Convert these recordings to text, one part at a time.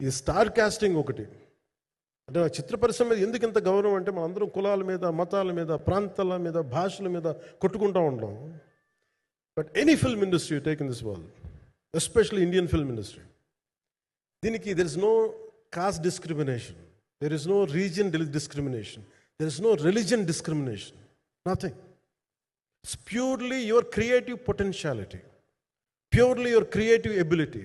ఈ star casting ఒకటి. అంటే చిత్ర పరిశ్రమ మీద ఎందుకు ఇంత గౌరవం అంటే మనందరం కులాల మీద మతాల మీద ప్రాంతాల మీద భాషల మీద కొట్టుకుంటూ ఉంటాం but any film industry take in this world especially Indian film industry దీనికి there is no caste discrimination there is no region discrimination there is no religion discrimination nothing it's purely your creative potentiality purely your creative ability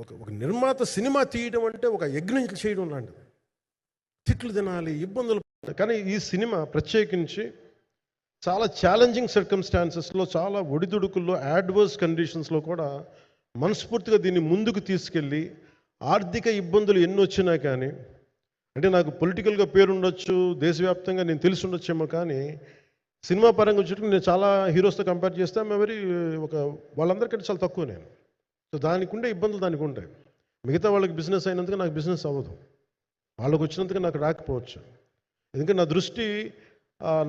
ఒక ఒక నిర్మాత cinema తీయడం అంటే ఒక యజ్ఞం చేయడం లాంటిది. తిట్లు తినాలి ఇబ్బందులు కానీ ఈ సినిమా ప్రత్యేకించి చాలా ఛాలెంజింగ్ సర్కమ్స్టాన్సెస్లో చాలా ఒడిదుడుకుల్లో యాడ్వర్స్ కండిషన్స్లో కూడా మనస్ఫూర్తిగా దీన్ని ముందుకు తీసుకెళ్ళి ఆర్థిక ఇబ్బందులు ఎన్ని వచ్చినా కానీ అంటే నాకు పొలిటికల్గా పేరుండొచ్చు దేశవ్యాప్తంగా నేను తెలిసి ఉండొచ్చేమో కానీ సినిమా పరంగా వచ్చేటప్పుడు నేను చాలా హీరోస్తో కంపేర్ చేస్తే. వెరీ ఒక వాళ్ళందరికంటే చాలా తక్కువ నేను. సో దానికి ఉండే ఇబ్బందులు దానికి ఉంటాయి మిగతా వాళ్ళకి బిజినెస్ అయినందుకు నాకు బిజినెస్ అవ్వదు. వాళ్ళకి వచ్చినందుకు నాకు రాకపోవచ్చు. ఎందుకంటే నా దృష్టి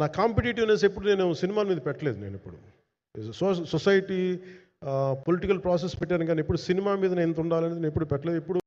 నా కాంపిటేటివ్నెస్ ఎప్పుడు నేను సినిమాల మీద పెట్టలేదు నేను ఇప్పుడు సో సొసైటీ పొలిటికల్ ప్రాసెస్ పెట్టాను కానీ ఇప్పుడు సినిమా మీద నేను ఎంత ఉండాలనేది నేను ఎప్పుడు పెట్టలేదు. ఇప్పుడు